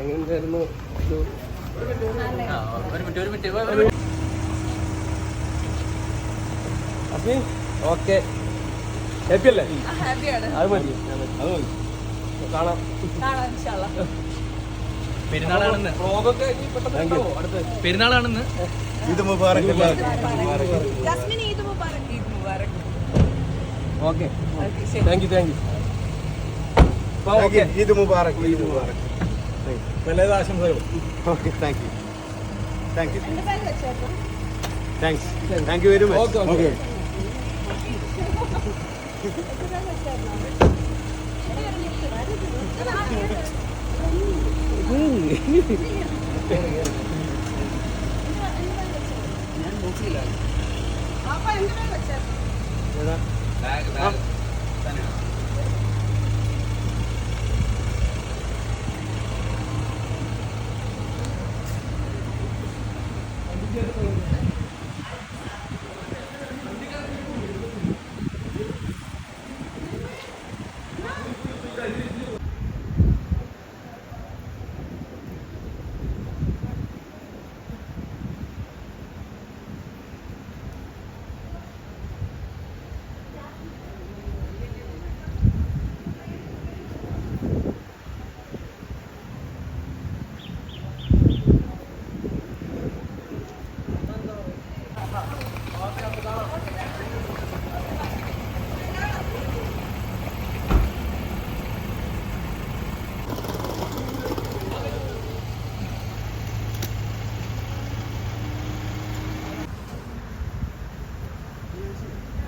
എങ്ങനെയായിരുന്നു മിനിറ്റ് അപ്പി? Okay. Happy അല്ലേ? ഹാപ്പിയാണ് അത് മതി. അത് മതി. കാണാം. പെരുന്നാളാണെന്ന്. പെരുന്നാളാണെന്ന്. ഈദ് Mubarak okay. Thank you thank you okay ഇത് മുബാറക് ഇത് മുബാറക് നല്ലത് ആശംസകൾ okay thank you thank you thanks thank you very okay much okay അപ്പൊ എന്റെ get over there.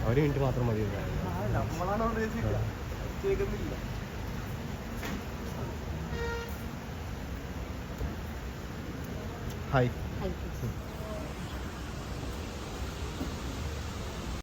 ഒരു മിനിറ്റ് മാത്രം മതി ഹായ്